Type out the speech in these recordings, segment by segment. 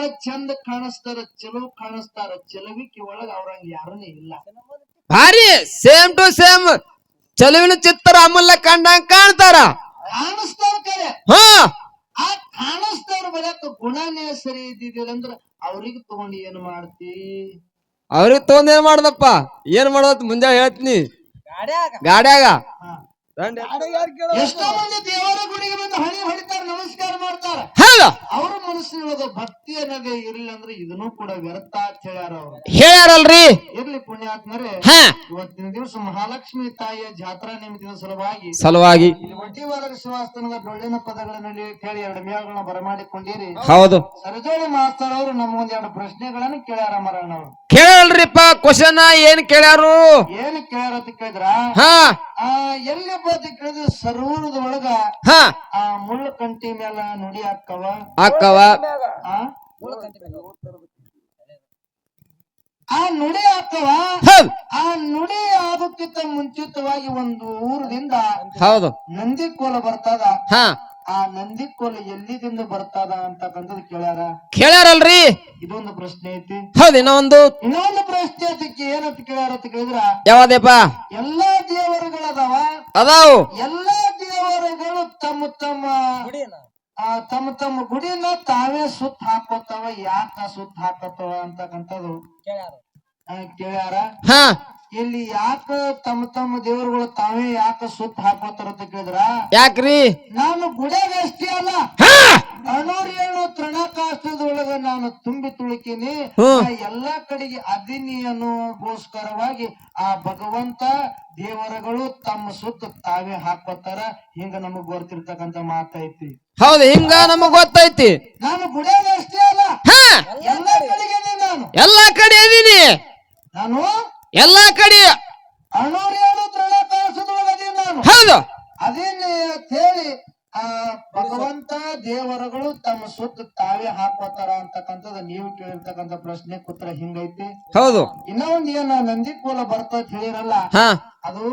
ಬಾಳ ಚಂದ ಕಾಣಿಸ್ತಾರ ಚಲೋ ಕಾಣಿಸ್ತಾರ ಚಲವಿಕೆ ಒಳಗ ಅವ್ರಂಗ ಯಾರನೇ ಇಲ್ಲ. ಭಾರಿ ಸೇಮ್ ಟು ಸೇಮ್ ಚಲುವಿನ ಚಿತ್ರ ಅಮೂಲ್ಯ ಕಂಡಂಗ್ ಕಾಣ್ತಾರ. ಕಾಣಿಸ್ತಾರ ಕರೆ. ಹಾ. ಆ ಕಾಣಿಸ್ತಾರ ಬರಕ ಗುಣನೇ ಸರಿ ಇದ್ದಿದ್ದಿಲ್ಲ ಅಂದ್ರ ಅವ್ರಿಗೆ ತಗೊಂಡು ಏನ್ ಮಾಡ್ತಿ? ಅವ್ರಿಗೆ ತಗೊಂಡ್ ಏನ್ ಮಾಡ್ದಪ್ಪ? ಏನ್ ಮಾಡೋದ್ ಮುಂಜಾನೆ ಹೇಳ್ತೀನಿ. ಗಾಡ್ಯಾಗ. ಹಾ. ಎಷ್ಟೋ ಮಂದಿ ದೇವರ ಗುಡಿಗೆ ಬಂದು ಹಣಿ ಹೊಡಿತಾರ ನಮಸ್ಕಾರ ಮಾಡ್ತಾರ. ಹೌದು. ಅವ್ರ ಮನಸ್ಸಿನೊಳಗ ಭಕ್ತಿ ಅನ್ನೋದೇ ಇರಲಿಲ್ಲ ಅಂದ್ರೆ ಇದನ್ನು ಕೂಡ ವ್ಯರ್ಥ ಅಂತ ಹೇಳ್ಯಾರ ಅವ್ರು. ಹೇಳ್ಯಾರಲ್ರಿ? ಇರ್ಲಿ ಪುಣ್ಯಾತ್ಮರೇ ಹಾ. ಇವತ್ತಿನ ದಿವಸ ಮಹಾಲಕ್ಷ್ಮಿ ತಾಯಿಯ ಜಾತ್ರಾ ನಿಮಿತ್ತದ ಸಲುವಾಗಿ ಸಲುವಾಗಿ. ಇಲ್ಲಿ ಶಿವಾಸ್ತನದ ಡೊಳ್ಳಿನ ಪದಗಳಲ್ಲಿ ಕೇಳಿ ಎರಡು ಮೇಳಗಳನ್ನ ಬರಮಾಡಿಕೊಂಡಿರಿ. ಹೌದು. ಸರಜೋಳಿ ಮಾಸ್ತರ್ ಅವರು ನಮ್ಮ ಒಂದ್ ಎರಡು ಪ್ರಶ್ನೆಗಳನ್ನ ಕೇಳ್ಯಾರ ಮರಣ್ಣ ಅವರು. ಕೇಳಲ್ರಿಪ್ಪ ಕ್ವಶನ್ ಏನ್ ಕೇಳ್ಯಾರು? ಏನ್ ಕೇಳ್ಯಾರ ಅಂತ ಕೇಳಿದ್ರ? ಹಾ. ಆ ಎಲ್ಲಿ ಅಂತ ಕೇಳಿದ್ರೆ ಸರೂರದ ಒಳಗ ಹಾ. ಆ ಮುಳ್ಳು ಕಂಟಿ ಮ್ಯಾಲ ನುಡಿ ಹಾಕವ. ಅಕ್ಕವ ಆ? ಆ ನುಡಿ ಹಾಕವ. ಹೌದು. ಆ ನುಡಿ ಆಗೋಕ್ಕಿಂತ ಮುಂಚಿತವಾಗಿ ಒಂದು ಊರದಿಂದ ಹೌದು. ನಂದಿ ಕೋಲ ಬರ್ತದ. ಹಾ. ಆ ನಂದಿ ಕೋಲ ಎಲ್ಲಿದಿಂದ ಬರ್ತದ ಅಂತಕ್ಕಂಥದ್ದು ಕೇಳ್ಯಾರ? ಕೇಳ್ಯಾರಲ್ರಿ? ಇದೊಂದು ಪ್ರಶ್ನೆ ಐತಿ. ಹೌದು ಇನ್ನೊಂದು. ಒಂದು ಇನ್ನೊಂದು ಪ್ರಶ್ನೆ ಐತಿ ಏನಂತ ಕೇಳ್ಯಾರ ಅಂತ ಕೇಳಿದ್ರ? ಯಾವದೇಪ ಎಲ್ಲಾ ದೇವರುಗಳದಾವ? ಅದಾವು. ಎಲ್ಲಾ ದೇವರುಗಳು ತಮ್ಮ ತಮ್ಮ ಆ, ತಮ್ಮ ತಮ್ಮ ಗುಡಿನ ತಾವೇ ಸುತ್ತ ಹಾಕೋತಾವ ಯಾಕ ಸುತ್ತ ಹಾಕೋತಾವ ಅಂತಕ್ಕಂಥದ್ದು. ಕೇಳ್ಯಾರ. ಕೇಳ್ಯಾರ? ಹಾ. ಇಲ್ಲಿ ಯಾಕ ತಮ್ಮ ತಮ್ಮ ದೇವರುಗಳು ತಾವೇ ಯಾಕ ಸುತ್ತ ಹಾಕೋತಾರ ಅಂತ ಕೇಳಿದ್ರ? ಯಾಕ್ರಿ? ನಾನು ಗುಡಿಯಾಗ ಅಷ್ಟೇ ಅಲ್ಲ. ಅನೂರೇಳು ತೃಣಕಾಷ್ಟದೊಳಗೆ ನಾನು ತುಂಬಿ ತುಳುಕಿನಿ. ಆ ಎಲ್ಲಾ ಕಡೆಗೆ ಅದಿನಿ ಅನ್ನೋಗೋಸ್ಕರವಾಗಿ ಆ ಭಗವಂತ ದೇವರಗಳು ತಮ್ಮ ಸುತ್ತ ತಾವೇ ಹಾಕೋತಾರ ಹಿಂಗ ನಮಗ್ ಗೊತ್ತಿರ್ತಕ್ಕಂತ ಮಾತೈತಿ. ಹೌದು ಹಿಂಗ ನಮಗ್ ಗೊತ್ತೈತಿ. ನಾನು ಗುಡಿಯಾಗ ಅಷ್ಟೇ ಅಲ್ಲ. ಎಲ್ಲಾ ಕಡೆಗೆ ನಾನು. ಎಲ್ಲಾ ಕಡೆ ಇದೀನಿ. ಎಲ್ಲಾ ಕಡೆ ಹೌದು. ಅದೇನು ಹೇಳಿ ಆ ಭಗವಂತ ದೇವರುಗಳು ತಮ್ಮ ಸುತ್ತ ತಾವೇ ಹಾಕೋತಾರ ಅಂತಕ್ಕಂಥದ್ದು ನೀವು ಕೇಳಿರ್ತಕ್ಕಂಥ ಪ್ರಶ್ನೆ ಉತ್ತರ ಹಿಂಗೈತಿ. ಹೌದು. ಇನ್ನೊಂದ್ ಏನ ನಂದಿ ಕೂಲ ಬರ್ತದ ಹೇಳಿರಲ್ಲ ಅದು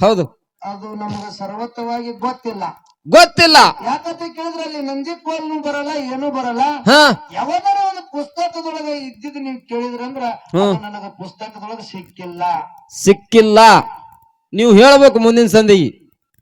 ಹೌದು. ಅದು ನಮ್ಗೆ ಸರ್ವತ್ತವಾಗಿ ಗೊತ್ತಿಲ್ಲ. ಗೊತ್ತಿಲ್ಲ. ಯಾಕಂತ ಕೇಳಿದ್ರೆ ಅಲ್ಲಿ ನಂದಿ ಕೋಲ್ನು ಬರಲ್ಲ ಏನು ಬರಲ್ಲ. ಹಾ. ಯಾವ್ದಾರ ಒಂದು ಪುಸ್ತಕದೊಳಗೆ ಇದ್ದಿದ್ದು ನೀವು ಕೇಳಿದ್ರಂದ್ರ ಅದು ನನಗ ಪುಸ್ತಕದೊಳಗೆ ಸಿಕ್ಕಿಲ್ಲ. ಸಿಕ್ಕಿಲ್ಲ. ನೀವು ಹೇಳಬೇಕು ಮುಂದಿನ ಸಂದಿಗೆ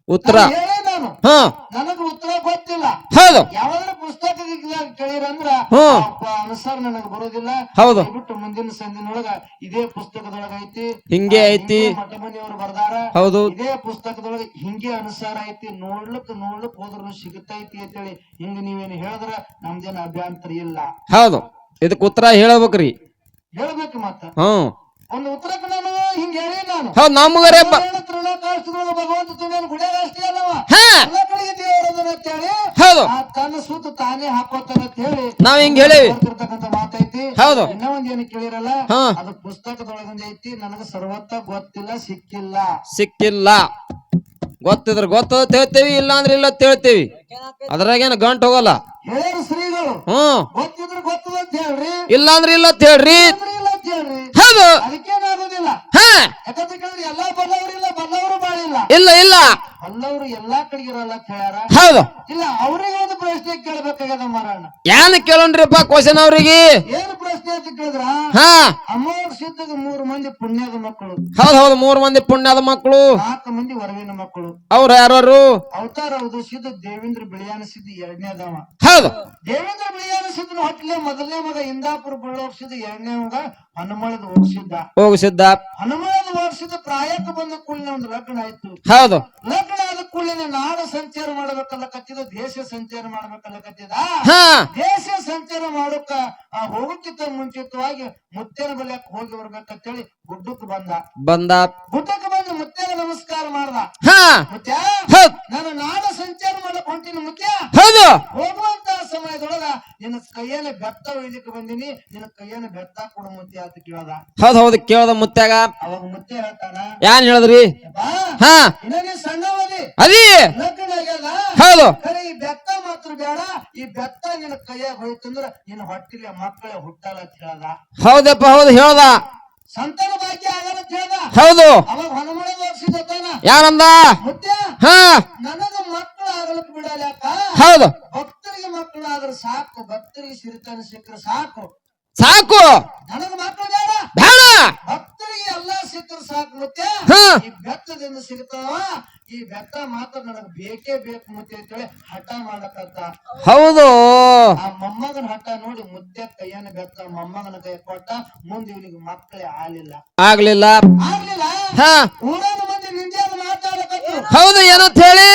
ಉತ್ತರ. ಹೇಳ ಹೇಳೇ ನಾನು. ಹಾ. ನನಗ ಉತ್ತರ ಗೊತ್ತಿಲ್ಲ. ಹೌದು. ಯಾವ್ದಾರ ಪುಸ್ತಕದಾಗ ಕೇಳಿರಂದ್ರ ಹ್ಮ್. ಅನುಸಾರ ನನಗೆ ಬರೋದಿಲ್ಲ. ಹೌದು. ಬಿಟ್ಟು ಮುಂದಿನ ಸಂದಿನೊಳಗ ಇದೇ ಪುಸ್ತಕದೊಳಗ ಐತಿ. ಹಿಂಗೆ ಐತಿ. ಹಿಂಗೆ ಮಠ ಮನೆಯವರು ಬರ್ದಾರ. ಹೌದು. ಇದೇ ಪುಸ್ತಕದೊಳಗ ಹಿಂಗೆ ಅನುಸಾರ ಐತಿ. ನೋಡ್ಲಕ್ ನೋಡ್ಲಕ್ ಹೋದ್ರು ಸಿಗುತ್ತೈತಿ ಅಂತೇಳಿ ಹಿಂಗ ನೀವೇನು ಹೇಳಿದ್ರ ನಮ್ದೇನ ಅಭ್ಯಂತರ ಇಲ್ಲ. ಹೌದು. ಇದಕ್ ಉತ್ತರ ಹೇಳಬೇಕ್ರಿ. ಹೇಳ್ಬೇಕು ಮತ್ತ. ಹ್ಮ್ ಒಂದು ಉತ್ತರಕ್ಕೆ ನಾನು ಹಿಂಗ ಹೇಳಿ ನಾನು? ಹೌದ್ ನಮ್ಗರೆ ಬ- ಭಗವಂತ ತುಂಬೇನು ಗುಡಿಯಾಗ ಅಷ್ಟೇ ಅಲ್ಲವ? ಹಾ! ಎಲ್ಲ ಕಡೆಗೆ ದೇವರದನ ಅಂತೇಳಿ ಹೌದು. ಆ ತನ್ನ ಸುತ್ತ ತಾನೇ ಹಾಕೋತಾನ ಅಂತ ಹೇಳಿ ನಾವ್ ಹಿಂಗ್ ಹೇಳಿವಿ. ಬರ್ತಿರ್ತಕ್ಕಂಥ ಮಾತೈತಿ ಹೌದು. ಇನ್ನೂ ಒಂದ್ ಏನು ಕೇಳಿರಲ್ಲ? ಹಾ. ಅದು ಪುಸ್ತಕದೊಳಗಿಂದ ಐತಿ ನನಗ ಸರ್ವತ್ತ ಗೊತ್ತಿಲ್ಲ ಸಿಕ್ಕಿಲ್ಲ. ಸಿಕ್ಕಿಲ್ಲ. ಗೊತ್ತಿದ್ರ ಗೊತ್ತದ ಹೇಳ್ತೇವಿ ಇಲ್ಲ ಅಂದ್ರೆ ಇಲ್ಲ ಅಂತ ಹೇಳ್ತೇವಿ. ಅದ್ರಾಗೇನು ಗಂಟ್ ಹೋಗಲ್ಲ. ಶ್ರೀಗಳು. ಹ್ಮ್. ಗೊತ್ತಿದ್ರ ಗೊತ್ತದ ಅಂತ ಹೇಳ್ರಿ. ಇಲ್ಲ ಅಂದ್ರೆ ಇಲ್ಲ ಅಂತ ಹೇಳ್ರಿ. ಇಲ್ಲ ಹೌದು. ಅದಕ್ಕೇನಾಗೋದಿಲ್ಲ. ಹಾ. ಯಾಕಂತ ಕೇಳಿದ್ರೆ ಎಲ್ಲಾ ಬಲ್ಲವರಿಲ್ಲ ಬಲ್ಲವರು ಬಾಳಿಲ್ಲ ಇಲ್ಲ. ಇಲ್ಲ ಬಲ್ಲವರು ಎಲ್ಲಾ ಕಡೆಗೆ ಇರಲ್ಲ ಅಂತ ಹೌದು. ಇಲ್ಲ ಅವ್ರಿಗೆ ಒಂದು ಪ್ರಶ್ನೆ ಕೇಳ್ಬೇಕಾಗ್ಯದ ಮಾರಣ್ಣ ಏನ್ ಕೇಳೋಣ್ರಿಪ್ಪ ಕ್ವಶನ್ ಅವ್ರಿಗೆ? ಏನು ಹಾ. ಅಮೋಘ ಮೂರು ಮಂದಿ ಪುಣ್ಯದ ಮಕ್ಕಳು. ಹೌದ್ ಹೌದು ಮೂರ್ ಮಂದಿ ಪುಣ್ಯದ ಮಕ್ಕಳು. ನಾಲ್ಕು ಮಂದಿ ವರವಿನ ಮಕ್ಕಳು. ಅವ್ರ ಯಾರು ಅವತಾರ ಉದಿಸಿದ ದೇವೇಂದ್ರ ಬಿಳಿಯಾನ ಸಿದ್ಧ ಎರಡನೇದವ ಹೌದು. ದೇವೇಂದ್ರ ಬಿಳಿಯಾನ ಸಿದ್ದನ ಹೊಟ್ಟಲೆ ಮೊದಲನೇ ಮಗ ಇಂದಾಪುರ ಬಳ್ಳೋಗ್ಸಿದ ಎರಡನೇ ಮಗ ಹನುಮಳದ ಹೋಗಿಸಿದ್ದ. ಹೋಗಿಸಿದ್ದ. ಸಿದ್ಧ ಹೋಗ್ಸಿದ ಪ್ರಾಯಕ್ಕೆ ಬಂದ ಕೂಡಲೇ ಒಂದು ಲಗ್ನ ಆಯ್ತು. ಹೌದು. ಲಗ್ನ ಆದ ಕೂಡಲೇ ನಾಡ ಸಂಚಾರ ಮಾಡಬೇಕಲ್ಲ ಕತ್ತಿದ ದೇಶ ಸಂಚಾರ ಮಾಡ್ಬೇಕಲ್ಲ ಕತ್ತಿದ? ದೇಶ ಸಂಚಾರ ಮಾಡೋಕ ಆ ಹೋಗಕ್ಕಿಂತ ಮುಂಚಿತವಾಗಿ ಮುತ್ತೇನ ಬಲಿಯಕ್ಕೆ ಹೋಗಿ ಬರ್ಬೇಕಂತೇಳಿ ಗುಡ್ಡಕ್ಕೆ ಬಂದ. ಬಂದ. ಗುಡ್ಡಕ್ಕೆ ಬಂದು ಮುತ್ತೇನ ನಮಸ್ಕಾರ ಮಾಡ್ದ. ಮುತ್ಯ ಹೌದ್. ನಾನು ನಾಡ ಸಂಚಾರ ಮಾಡಕ್ ಹೊಂಟಿನ ಮುತ್ಯ. ಹೌದು. ಹೋಗುವಂತ ಸಮಯದೊಳಗ ನಿನ್ನ ಕೈಯನ್ನ ಬೆತ್ತ ಒಯ್ಲಿಕ್ಕೆ ಬಂದಿನಿ ನಿನ್ನ ಕೈಯನ್ನ ಬೆತ್ತ ಕೊಡು ಮುತ್ತೆ ಅಂತ ಕೇಳ್ದ. ಹೌದ್ ಹೌದು ಕೇಳ್ದ ಮುತ್ತಾಗ ಅವಾಗ ಮುತ್ತೆ ಹೇಳ್ತಾನ ಯಾನ್ ಹೇಳಿದ್ರಿ? ಬಾ ಹಾ. ಇನ್ನ ಸಣ್ಣವದಿ ಅದಿ. ಲಗ್ನ ಆಗ್ಯದ? ಹೌದು. ಖರೆ ಈ ಬೆತ್ತ ಮಾತ್ರ ಬೇಡ ಈ ಬೆತ್ತ ನಿನ್ನ ಕೈಯಾಗ ಹೋಯ್ತಂದ್ರ ನಿನ್ನ ಹೊಟ್ಟಿಲಿ ಮಕ್ಕಳೇ ಹುಟ್ಟಲ್ಲ ಅಂತ ಹೇಳ್ದ. ಹೌದಪ್ಪ ಹೌದು ಹೇಳ್ದ. ಸಂತಾನ ಭಾಗ್ಯ ಆಗಲ್ಲ ಹೇಳ್ದ. ಹೌದು. ಅವಾಗ ಹನುಮಳ ದೋಷಿದ್ದಾನ ಯಾನಂದ ಮುತ್ಯ ಹಾ. ನನಗ ಮಕ್ಕಳು ಆಗಲಕ್ ಯಾಕ ಹೌದು. ಭಕ್ತರಿಗೆ ಮಕ್ಕಳು ಆದ್ರೆ ಸಾಕು. ಭಕ್ತರಿಗೆ ಸಿರಿತನ ಸಿಕ್ಕರೆ ಸಾಕು. ಸಾಕು. ನನಗ ಮಕ್ಕಳು ಬೇಡ ಬೇಡ ಭಕ್ತರಿಗೆ ಎಲ್ಲಾ ಸಿಕ್ಕರೆ ಸಾಕು ಮತ್ತೆ. ಈ ಬೆತ್ತದಿಂದ ಸಿಗ್ತಾವ ಈ ಬೆತ್ತ ಮಾತ್ರ ನನಗ್ ಬೇಕೇ ಬೇಕು ಮುತ್ತೆ ಅಂತೇಳಿ ಹಠ ಮಾಡಕತ್ತ ಹೌದು. ಆ ಮೊಮ್ಮಗನ ಹಠ ನೋಡಿ ಮುದ್ದೆ ಕೈಯನ್ನ ಬೆತ್ತ ಮೊಮ್ಮಗನ ಕೈ ಕೊಟ್ಟ ಮುಂದೆ ಇವನಿಗೆ ಮಕ್ಕಳೇ ಆಲಿಲ್ಲ ಆಗ್ಲಿಲ್ಲ. ಆಗ್ಲಿಲ್ಲ? ಊರಾಗ ಮಂದಿ ಮಾತಾಡಕತ್ತು ಹೌದು ಏನಂತ ಹೇಳಿ?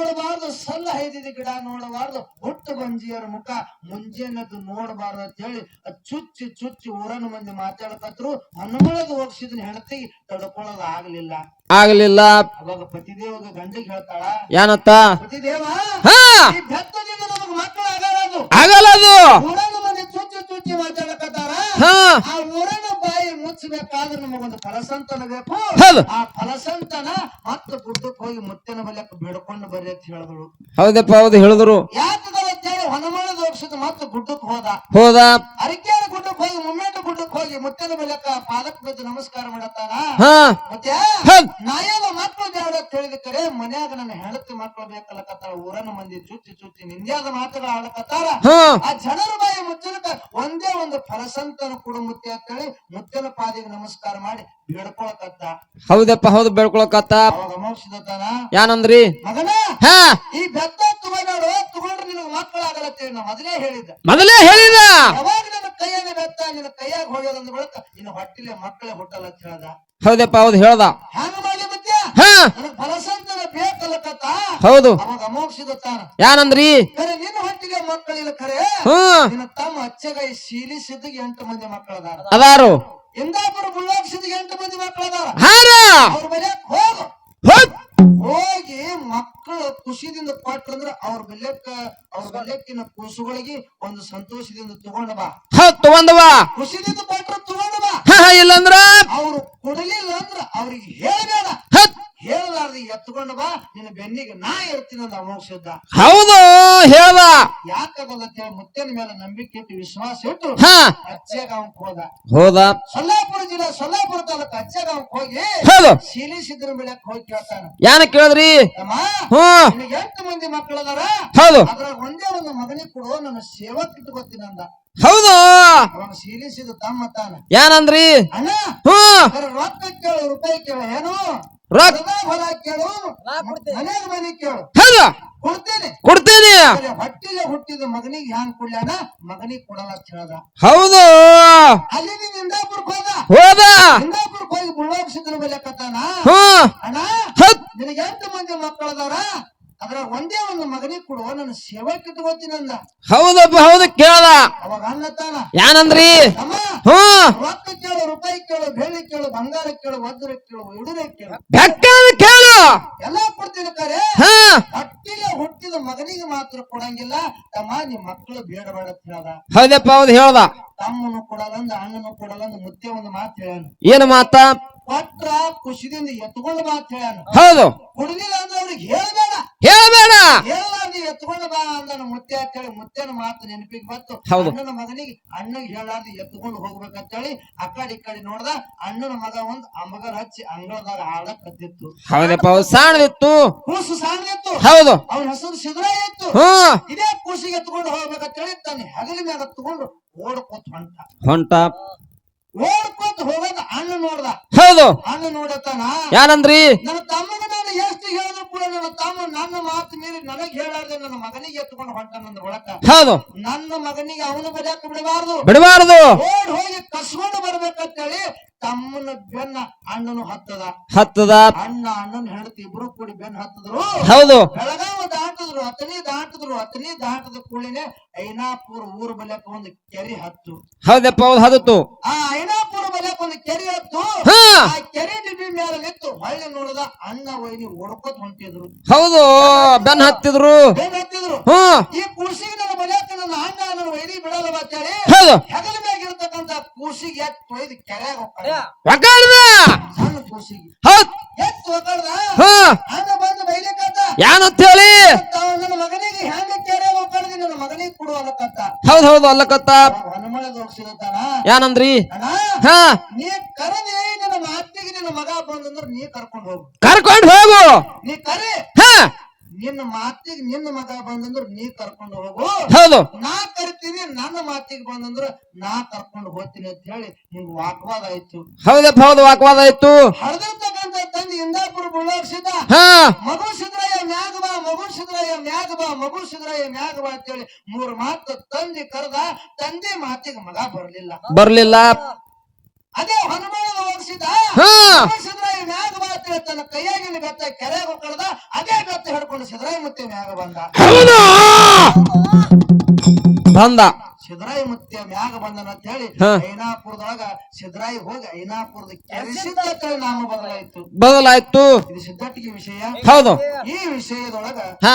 ನೋಡಬಾರ್ದು ಸಲ್ಲ ಹೈದಿದ ಗಿಡ ನೋಡಬಾರ್ದು ಹುಟ್ಟು ಬಂಜಿಯರ ಮುಖ ಮುಂಜಾನೆದ್ದು ನೋಡಬಾರ್ದು ಅಂತ ಹೇಳಿ ಅದ್ ಚುಚ್ಚಿ ಚುಚ್ಚಿ ಊರನ ಮಂದಿ ಮಾತಾಡಕತ್ರು ಹನುಮಳದ ಹೋಗ್ಸಿದ್ನ ಹೆಂಡತಿ ತಡ್ಕೊಳ್ಳೋದು ಆಗ್ಲಿಲ್ಲ. ಆಗ್ಲಿಲ್ಲ. ಅವಾಗ ಪತಿದೇವ ಗಂಡಿಗೆ ಹೇಳ್ತಾಳ ಏನತ್ತ? ಪತಿದೇವ ಹಾ! ಈ ಬೆತ್ತದಿಂದ ನಮಗ್ ಮಕ್ಕಳು ಆಗಲ್ಲ ಆಗಲ್ಲ ಅದು. ಊರನ ಮಂದಿ ಚುಚ್ಚಿ ಚುಚ್ಚಿ ಮಾತಾಡಕತ್ತಾರ. ಆ ಬಾಯಿ ಮುಚ್ಚಬೇಕಾದ್ರೆ ನಮಗೊಂದು ಫಲಸಂತನ ಬೇಕು. ಆ ಫಲಸಂತನ ಮತ್ತೆ ಗುಡ್ಡಕ್ಕೆ ಹೋಗಿ ಮುತ್ತಿನ ಬಲಕ್ಕೆ ಬೇಡ್ಕೊಂಡು ಬರ್ರಿ ಅಂತ ಹೇಳಿದ್ರು. ಹೌದಪ್ಪ ಹೌದು ಹೇಳಿದ್ರು. ಯಾಕಂದ್ರೆ ಹನುಮಾನ ದೋಕ್ಷದ ಮತ್ತೆ ಗುಡ್ಡಕ್ಕೆ ಹೋದ. ಹೋದ. ಅರಿಕೆಯ ಗುಡ್ಡಕ್ಕೆ ಹೋಗಿ ಮುಮ್ಮೇಟ ಹೋಗಿ ಮುತ್ತಿನ ಮೂಲಕ ಪಾದಕ್ಕೆ ಬಿದ್ದು ನಮಸ್ಕಾರ ಮಾಡತ್ತಾನ? ಮತ್ತೆ ನಾಯೇನ ಮಕ್ಕಳು ಅಂತ ಹೇಳಿದ ಕರೆ ಮನ್ಯಾಗ ನನ್ನ ಹೆಂಡತಿ ಮಕ್ಕಳು ಬೇಕಲ್ಲಕತ್ತಾರ ಊರನ ಮಂದಿ ಚುಚ್ಚಿ ಚುಚ್ಚಿ ನಿಂದ್ಯಾದ ಮಾತುಗಳು ಆಡಕತ್ತಾರ ಆ ಜನರ ಬಾಯಿ ಮುಚ್ಚಲಕ ಒಂದೇ ಒಂದು ಫಲಸಂತನ ಕೂಡ ಮುತ್ತೆ ಅಂತೇಳಿ ಮುತ್ತಿನ ಪಾದಿಗೆ ನಮಸ್ಕಾರ ಮಾಡಿ ಬೇಡ್ಕೊಳಕತ್ತ. ಹೌದಪ್ಪ ಹೌದು ಬೇಡ್ಕೊಳಕತ್ತ. ಅವಾಗ ಅಮೋಕ್ಷದತನ ಯಾನಂದ್ರಿ? ಮಗನ ಈ ಬೆತ್ತ ತಗೊಂಡಾಡು ತಗೊಂಡ್ರೆ ನಿನಗೆ ಮಕ್ಕಳಾಗಲತ್ತೇಳಿ ನಾ ಮೊದಲೇ ಹೇಳಿದ್ದ. ಮೊದಲೇ ಹೇಳಿದ ಯಾವಾಗ ನನ್ನ ಕೈಯಲ್ಲಿ ಬೆತ್ತ ನಿನ್ನ ಕೈಯಾಗ ಹೋಗ್ಯದಂದ ಬಳಕ ನಿನ್ನ ಹೊಟ್ಟಿಲೆ ಮಕ್ಕಳೇ ಹುಟ್ಟಲ್ಲ ಅಂತ ಹೇಳ್ದ. ಹೌದಪ್ಪ ಹೌದು ಹೇಳ್ದ. ಹ್ಯಾಂಗ ಮಾಡಿ ಮುತ್ಯ ಹಾ. ನನಗ್ ಫಲಸಂತನ ಬೇಕಲ್ಲಕತ್ತ ಹೌದು. ಅವಾಗ ಯಾನಂದ್ರಿ? ಖರೆ ನಿನ್ನ ಹೊಟ್ಟಿಗೆ ಮಕ್ಕಳಿಲ್ಲ ಖರೆ ಹ್ಮ್ ನಿನ್ನ ತಮ್ಮ ಅಚ್ಚಗೈ ಶೀಲಿ ಸಿದ್ದಿಗೆ ಎಂಟು ಮಂದಿ ಮಕ್ಕಳದಾರ. ಅದಾರು. ಇಂದಾಪುರ ಬುಳ್ಳಾಕ್ ಸಿದ್ದಿಗೆ ಎಂಟು ಮಂದಿ ಮಕ್ಕಳದಾರ. ಹಾರ! ಅವ್ರ ಹೋಗು. ಹೋಗ್. ಹೋಗಿ ಮಕ್ಕಳು ಖುಷಿದಿಂದ ಕೊಟ್ರಂದ್ರ ಅವ್ರ ಬೆಲ್ಲಕ್ಕ ಅವ್ರ ಬೆಲ್ಲಕ್ಕಿನ ಕೂಸುಗಳಿಗೆ ಒಂದು ಸಂತೋಷದಿಂದ ತಗೊಂಡ ಬಾ. ತಗೊಂಡವ? ಖುಷಿದಿಂದ ಕೊಟ್ರ ಇಲ್ಲಂದ್ರ? ಅವ್ರು ಕೊಡಲಿಲ್ಲ ಅಂದ್ರ ಅವ್ರಿಗೆ ಹೇಳಬೇಡ. ಹೇಳಲಾರ್ದ ಎತ್ಕೊಂಡು ಬಾ ನಿನ್ನ ಬೆನ್ನಿಗೆ ನಾ ಇರ್ತೀನಿ ಅಂದ ಅಮೋಕ್ಷದ ಹೌದು ಹೇಳ ಯಾಕಾಗಲ್ಲ ಅಂತ ಹೇಳಿ ಮುತ್ತಿನ ಮೇಲೆ ನಂಬಿಕೆ ಇಟ್ಟು ವಿಶ್ವಾಸ ಇಟ್ಟು ಹಾ. ಅಚ್ಚೆಗಾಂಕ್ ಹೋದ. ಹೋದ. ಸೊಲ್ಲಾಪುರ ಜಿಲ್ಲೆ ಸೊಲ್ಲಾಪುರ ತಾಲೂಕು ಅಚ್ಚೆಗಾಂಕ್ ಹೋಗಿ ಹೌದು. ಶೀಲಿ ಸಿದ್ದರ ಬೆಳಕ್ ಹೋಗಿ ಕೇಳ್ತಾನ. ಯಾನ ಕೇಳಿದ್ರಿ? ನಿನಗೆ ಎಂಟು ಮಂದಿ ಮಕ್ಕಳದಾರ? ಹೌದು. ಅದ್ರಾಗ ಒಂದೇ ಒಂದು ಮಗನಿಗೆ ಕೊಡು ನನ್ನ ಸೇವಕ್ ಇಟ್ಕೋತೀನಿ ಅಂದ. ಹೌದು. ಶೀಲಿಸಿದ ತಮ್ಮ ತಾನ. ಯಾನಂದ್ರಿ? ಅಣ್ಣ ರೊಕ್ಕ ಕೇಳು ರೂಪಾಯಿ ಕೇಳು ಏನು? ಕೊಡ್ತೇನೆ. ಹೊಟ್ಟಿಲೆ ಹುಟ್ಟಿದ ಮಗನಿಗೆ ಹ್ಯಾಂಗ್ ಕೊಡ್ಲಾನ? ಮಗನಿಗೆ ಕೊಡಲ್ಲ ಅಂತ ಹೇಳ್ದ. ಹೌದು. ಅಲ್ಲಿ ನೀನ್ ಇಂದಾಪುರ್ ಹೋದ? ಹೋದ. ಇಂದಾಪುರಕ್ಕೆ ಹೋಗಿ ಬುಳ್ಳಾಗ ಸಿದ್ದನ ಬೆಲೆಕತ್ತಾನ ಹ್ಮ್ ಅಣ್ಣ ನಿನಗೆ ಎಂಟು ಮಂದಿ ಮಕ್ಕಳದಾರ ಅದ್ರಾಗ ಒಂದೇ ಒಂದು ಮಗನಿಗೆ ಕೊಡುವ ನನ್ನ ಸೇವಕ್ಕೆ ಇಟ್ಕೋತೀನಿ ಅಂದ. ಹೌದಪ್ಪ ಹೌದು ಕೇಳ್ದ. ಅವಾಗ ಅನ್ನತಾನ ಯಾನಂದ್ರಿ? ಅಮ್ಮ ರೊಕ್ಕ ಕೇಳು ರೂಪಾಯಿ ಕೇಳು ಬೆಳ್ಳಿ ಕೇಳು ಬಂಗಾರ ಕೇಳು ವಜ್ರ ಕೇಳು ಇಡುರೆ ಕೇಳು. ಬೆಕ್ಕದ ಕೇಳು. ಎಲ್ಲಾ ಕೊಡ್ತೀನಿ ಕರೆ. ಹಾ. ಹೊಟ್ಟಿಗೆ ಹುಟ್ಟಿದ ಮಗನಿಗೆ ಮಾತ್ರ ಕೊಡಂಗಿಲ್ಲ. ತಮ್ಮ ನಿಮ್ಮ ಮಕ್ಕಳು ಬೇಡಬೇಡ ಬೇಡ ಅಂತ ಹೇಳ್ದ. ಹೌದಪ್ಪ ಹೌದು ಹೇಳ್ದ. ತಮ್ಮನು ಕೊಡಲಂದ ಅಣ್ಣನು ಕೊಡಲಂದ ಮುತ್ತೆ ಒಂದು ಮಾತು ಹೇಳ್ಯಾನ. ಏನು ಮಾತ? ಕೊಟ್ರ ಖುಷಿದಿಂದ ಎತ್ಕೊಂಡು ಮಾತು ಹೇಳ್ಯಾನ. ಹೌದು. ಕುಡ್ಲಿಲ್ಲ ಅಂದ್ರೆ ಅವ್ರಿಗೆ ಹೇಳಬೇಡ. ಹೇಳಬೇಡ. ಹೇಳಲಾರ್ದು ಎತ್ಕೊಂಡು ಬಾ ಅಂದನ ಮುತ್ತೆ ಅಂತ ಹೇಳಿ ಮುತ್ತೆನ ಮಾತು ನೆನಪಿಗೆ ಬಂತು. ಅಣ್ಣನ ಮಗನಿಗೆ ಅಣ್ಣಗೆ ಹೇಳಾರ್ದು ಎತ್ಕೊಂಡು ಹೋಗ್ಬೇಕಂತ ಹೇಳಿ ಆ ಕಡೆ ಈ ಕಡೆ ನೋಡ್ದ ಅಣ್ಣನ ಮಗ ಒಂದ್ ಅಂಬಗರ್ ಹಚ್ಚಿ ಅಂಗಳದಾಗ ಆಡಕ್ ಕದ್ದಿತ್ತು ಹೌದಪ್ಪ ಹೌದು ಸಣ್ಣದಿತ್ತು ಕೂಸು ಸಾಣಿತ್ತು ಹೌದು. ಅವನ ಹೆಸರು ಸಿದ್ರ ಇತ್ತು. ಇದೇ ಕೂಸಿಗೆ ಎತ್ಕೊಂಡು ಹೋಗ್ಬೇಕಂತ ಹೇಳಿ ತನ್ನ ಹಗಲ ಮ್ಯಾಗ ತಗೊಂಡು ಓಡ್ಕೋತ ಹೊಂಟ. ಹೊಂಟ. ಓಡ್ಕೋತ ಹೋಗೋದ ಅಣ್ಣ ನೋಡ್ದ. ಹೌದು. ಅಣ್ಣ ನೋಡತಾನ ಯಾನಂದ್ರಿ? ನನ್ನ ತಮ್ಮಗ ನಾನು ಎಷ್ಟು ಹೇಳಿದ್ರು ಕೂಡ ನನ್ನ ತಮ್ಮ ನನ್ನ ಮಾತು ಮೀರಿ ನನಗ್ ಹೇಳಾರ್ದೆ ನನ್ನ ಮಗನಿಗೆ ಎತ್ಕೊಂಡು ಹೊಂಟ ನನ್ನ ಒಳಕ. ಹೌದು. ನನ್ನ ಮಗನಿಗೆ ಅವನು ಬರೆಯಕ್ಕೆ ಬಿಡಬಾರ್ದು. ಬಿಡಬಾರ್ದು. ಓಡ್ ಹೋಗಿ ಕಸ್ಕೊಂಡು ಬರ್ಬೇಕಂತೇಳಿ ತಮ್ಮನ ಬೆನ್ನ ಅಣ್ಣನು ಹತ್ತದ. ಹತ್ತದ? ಅಣ್ಣ ಅಣ್ಣನ ಹೆಂಡತಿ ಇಬ್ರು ಕೂಡಿ ಬೆನ್ನ ಹತ್ತದ್ರು. ಹೌದು. ಬೆಳಗಾವ ದಾಟಿದ್ರು ಹತ್ತನೇ ದಾಟಿದ್ರು ಹತ್ತನೇ ದಾಟದ ಕೂಡಲೇ ಐನಾಪುರ ಊರ್ ಬಲ್ಯಕ ಒಂದು ಕೆರೆ ಹತ್ತು. ಹೌದಪ್ಪ ಹೌದು ಹತ್ತು ಆ ಐನಾಪುರ ಬಲ್ಯಕ ಒಂದು ಕೆರೆ ಹತ್ತು. ಹಾ. ಆ ಕೆರೆ ಡಿಬ್ಬಿ ಮೇಲೆ ನಿಂತು ಹೊಳ್ಳಿ ನೋಡಿದ ಅಣ್ಣ ವೈನಿ ಓಡ್ಕೋತ ಹೊಂಟಿದ್ರು. ಹೌದು ಬೆನ್ ಹತ್ತಿದ್ರು. ಬೆನ್ ಹತ್ತಿದ್ರು. ಹ್ಮ್ ಈ ಕೂಸಿಗೆ ನನ್ನ ಬಲ್ಯಕ ನನ್ನ ಅಣ್ಣ ನನ್ನ ವೈನಿ ಬಿಡಲ್ಲ ಅಂತೇಳಿ ಹೌದು. ಹೆಗಲ ಮ್ಯಾಗ ಇರ್ತಕ್ಕಂತ ಕೂಸಿಗೆ ಎತ್ತು ಒಯ್ದು ಕೆರೆಯಾಗ ಹೋಗ್ತಾರೆ ಒಕ್ಕಡ್ದ ಸಣ್ಣ ಕೂಸಿಗೆ ಹೌದ್. ಎತ್ತು ಹೋಗ್ತಾಳ್ದ ಹ್ಮ್ ಅಣ್ಣ ಬಂದು ಬೈಲಿಕತ್ತ ಏನಂತ ಹೇಳಿ? ಮಗನಿಗೆ ಹೆಂಗ ಕೆರೆ ಹೋಗ್ತಾಳ್ದಿ ನನ್ನ ಮಗನಿಗೆ ಕೊಡು ಅಲ್ಲಕತ್ತ ಹೌದ್ ಹೌದು ಅಲ್ಲಕತ್ತ ಅಣ್ಣ ಹಾ. ನೀ ಕರದಿ ನನ್ನ ಮಾತಿಗೆ ನಿನ್ನ ಮಗ ಬಂದಂದ್ರ ನೀ ಕರ್ಕೊಂಡು ಹೋಗು. ಕರ್ಕೊಂಡ್ ಹೋಗು. ನೀ ಕರೆ. ಹಾ. ನಿನ್ನ ಮಾತಿಗೆ ನಿನ್ನ ಮಗ ಬಂದಂದ್ರ ನೀ ಕರ್ಕೊಂಡು ಹೋಗು. ಹೌದು. ನಾ ಕರಿತೀನಿ ನನ್ನ ಮಾತಿಗೆ ಬಂದಂದ್ರ ನಾ ಕರ್ಕೊಂಡು ಹೋಗ್ತೀನಿ ಅಂತ ಹೇಳಿ ಹಿಂಗ್ ವಾಕ್ವಾದ ಆಯ್ತು. ಹೌದಪ್ಪ ಹೌದು ವಾಕ್ವಾದ ಆಯ್ತು. ಹರಿದಿರ್ತಕ್ಕಂಥ ತಂದೆ ಇಂದಾಪುರ ಬುಳ್ಳೋಗ್ಸಿದ ಹಾ. ಮಗು ಸಿದ್ರಯ್ಯ ಮ್ಯಾಗ ಬಾ ಮಗು ಸಿದ್ರಯ್ಯ ಮ್ಯಾಗ ಬಾ ಮಗು ಸಿದ್ರಯ್ಯ ಮ್ಯಾಗ ಬಾ ಅಂತೇಳಿ ಮೂರ್ ಮಾತು ತಂದೆ ಕರೆದ ತಂದೆ ಮಾತಿಗೆ ಮಗ ಬರ್ಲಿಲ್ಲ. ಬರ್ಲಿಲ್ಲ. ಅದೇ ಹನುಮಾನ ಹೋಗಿಸಿದ ಸಿದ್ರಯ್ಯ ಸಿದ್ರಾಯಿ ಮ್ಯಾಗ ಬಾ ಅಂತೇಳಿ ತನ್ನ ಕೈಯಾಗಿನ ಬೆತ್ತ ಕೆರೆಗೆ ಕಳೆದ ಅದೇ ಬೆತ್ತ ಹಿಡ್ಕೊಂಡು ಸಿದ್ರಯ್ಯ ಮತ್ತೆ ಮ್ಯಾಗ ಬಂದ. ಬಂದ. ಸಿದ್ರಾಯಿ ಮತ್ತೆ ಮ್ಯಾಗ ಬಂದನ ಅಂತ ಹೇಳಿ. ಐನಾಪುರದೊಳಗ ಸಿದ್ರಾಯಿ ಹೋಗಿ ಐನಾಪುರದ ಕೆರೆಸಿದ್ದ ನಾಮ ಬದಲಾಯಿತು. ಬದಲಾಯ್ತು. ಇದು ಸಿದ್ದಟ್ಟಿಗೆ ವಿಷಯ. ಹೌದು. ಈ ವಿಷಯದೊಳಗ ಹಾ.